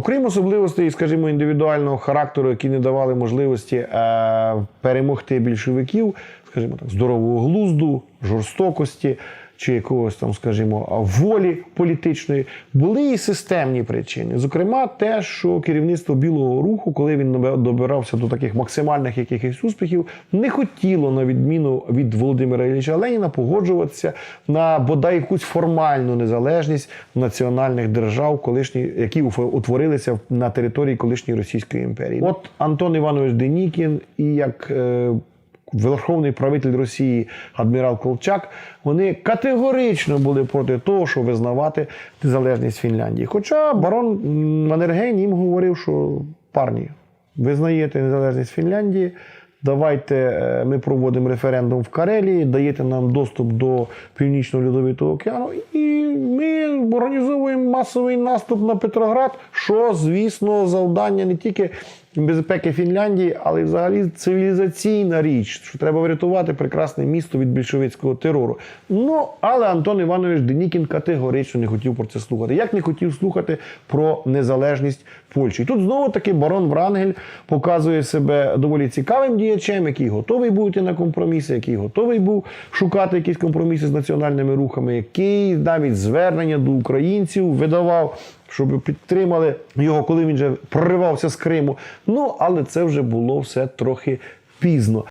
Окрім особливостей, скажімо, індивідуального характеру, які не давали можливості е, перемогти більшовиків, скажімо так, здорового глузду, жорстокості чи якогось там, скажімо, волі політичної, були і системні причини. Зокрема, те, що керівництво білого руху, коли він добирався до таких максимальних якихось успіхів, не хотіло, на відміну від Володимира Ілліча Леніна, погоджуватися на бодай якусь формальну незалежність національних держав, колишні, які утворилися на території колишньої Російської імперії. От Антон Іванович Денікін і як е, Верховний правитель Росії адмірал Колчак, вони категорично були проти того, щоб визнавати незалежність Фінляндії. Хоча барон м, їм говорив, що парні, визнаєте незалежність Фінляндії. Давайте е, ми проводимо референдум в Карелії, даєте нам доступ до Північного Льодовитого океану, і ми організовуємо масовий наступ на Петроград, що, звісно, завдання не тільки безпеки Фінляндії, але взагалі цивілізаційна річ, що треба врятувати прекрасне місто від більшовицького терору. Ну, але Антон Іванович Денікін категорично не хотів про це слухати. Як не хотів слухати про незалежність Польщі. І тут знову таки барон Врангель показує себе доволі цікавим діячем, який готовий був йти на компроміси, який готовий був шукати якісь компроміси з національними рухами, який навіть звернення до українців видавав. Щоб підтримали його, коли він вже проривався з Криму. Ну але це вже було все трохи пізно.